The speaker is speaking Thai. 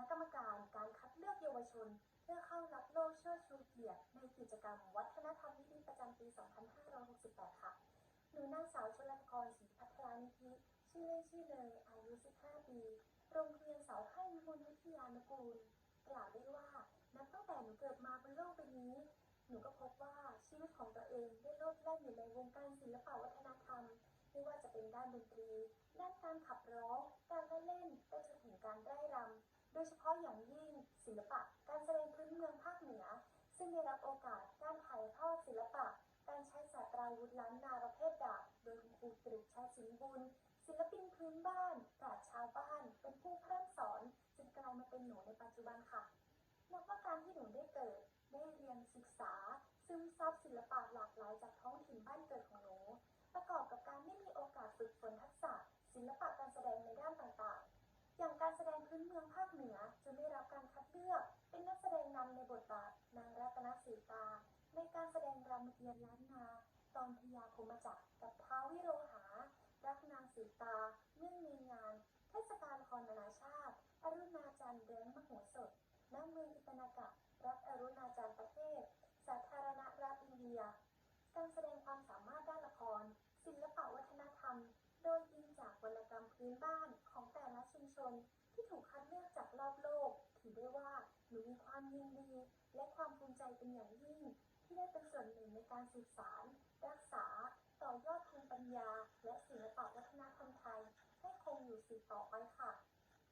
ณะกรรมการการคัดเลือกเยาวชน เพื่อเข้ารับโล่เชิดชูเกียรติในกิจกรรม วัฒนธรรมดีประจำปี 2568 ค่ะหนูนางสาวชลกรศรีพัทรานิธิชื่อเล่นชื่อเนยอายุ 15 ปี โรงเรียนเสาให้วิมลวิทยานุกูล กล่าวได้ว่า นับตั้งแต่หนูเกิดมาบนโลกใบนี้ หนูก็พบว่าชีวิตของตัวเองได้โลดแล่นอยู่ในวงการศิลปวัฒนธรรม ไม่ว่าจะเป็นด้านดนตรี ด้านการขับร้อง ศิลปะ การแสดงพื้นเมืองภาคเหนือ ซึ่งได้รับโอกาสการถ่ายทอดศิลปะ การใช้ศาสตราวุธล้านนาประเภทดาบโดยคุณครูตรึกชัยสิงห์บุญ ศิลปินพื้นบ้านปราชชาวบ้าน เป็นผู้พร่ำสอนจนกลายมาเป็นหนูในปัจจุบันค่ะนับว่าการที่หนูได้เกิดได้เรียนศึกษา ซึมซับศิลปะหลากหลายจากท้องถิ่นบ้านเกิดของหนู ประกอบกับการได้มีโอกาสฝึกฝนทักษะ ศิลปะการแสดงในด้านต่างๆ อย่างการแสดงพื้นเมืองภาคเหนือจนได้รับ สีตา ในการแสดงรามเกียรติ์ล้านนา ตอนพญาพมจักรกับท้าววิโรหา รักนางสีตาเนื่องในงาน เทศกาลละครนานาชาติ อรุณาจันทร์เดือนมโหสถณเมืองอิตนากะ รัฐอรุณาจันทร์ประเทศ สาธารณรัฐอินเดีย การแสดงความสามารถด้านละคร ศิลปะวัฒนธรรม โดยอิงจากวรรณกรรมพื้นบ้านของแต่ละชุมชนที่ถูกคัดเลือกจากรอบโลก หนูมีความยินดีและความภูมิใจเป็นอย่างยิ่ง ที่ได้เป็นส่วนหนึ่งในการสืบสาร รักษา ต่อยอดภูมิปัญญา และศิลปะวัฒนธรรมไทย ให้คงอยู่สืบต่อไปค่ะ